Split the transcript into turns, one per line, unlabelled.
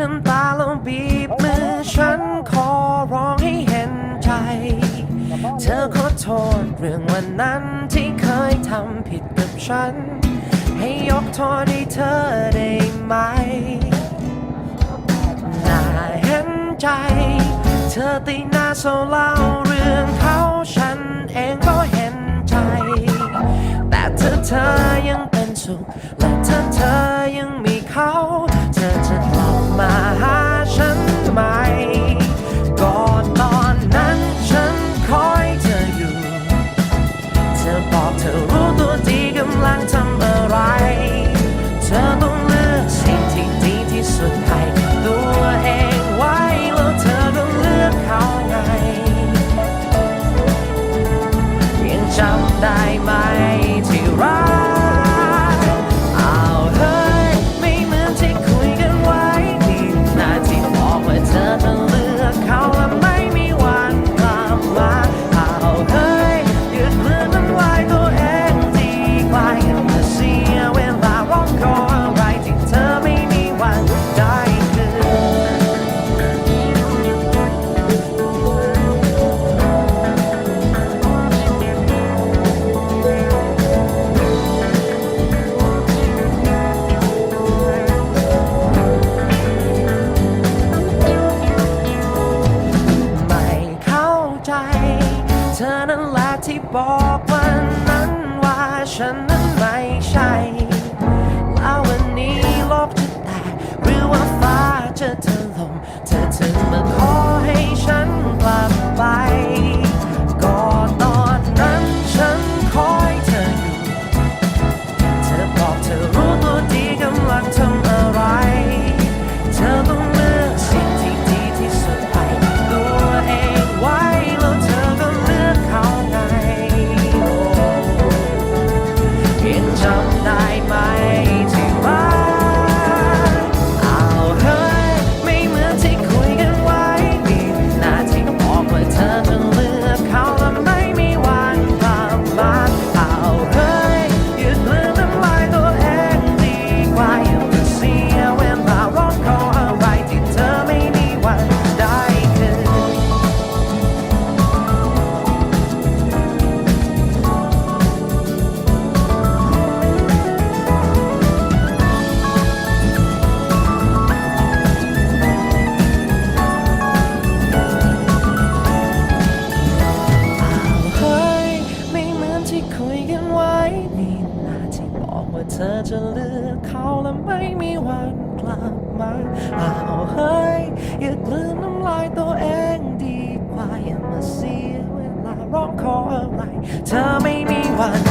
น้ำตาลงบีบมือฉันขอร้องให้เห็นใจ เธอขอโทษเรื่องวันนั้นที่เคยทำผิดกับฉัน ให้ยกโทษให้เธอได้ไหมน่าเห็นใจ เธอตีหน้าโซเล่าเรื่องเขาฉันเองก็เห็นใจ แต่เธอเธอยังเป็นสุขและเธอเธอยังมีเขา มาหาฉันไหมก่อนตอนนั้นฉันคอยเธออยู่ เธอบอกเธอรู้ตัวดีกำลังทำอะไร เธอต้องเลือกสิ่งที่ดีที่สุดให้ตัวเองไว้ แล้วเธอก็เลือกเขาไง ยังจำได้ไหมที่รัก ที่บอกวันนั้นว่าฉัน ว่าเธอจะเลือกเขาและไม่มีวันกลับมาอ้าวเฮ้ยหยุดลืนน้ำลายตัวเองดีกว่าอย่ามาเสียเวลาร้องขออะไร เธอไม่มีวัน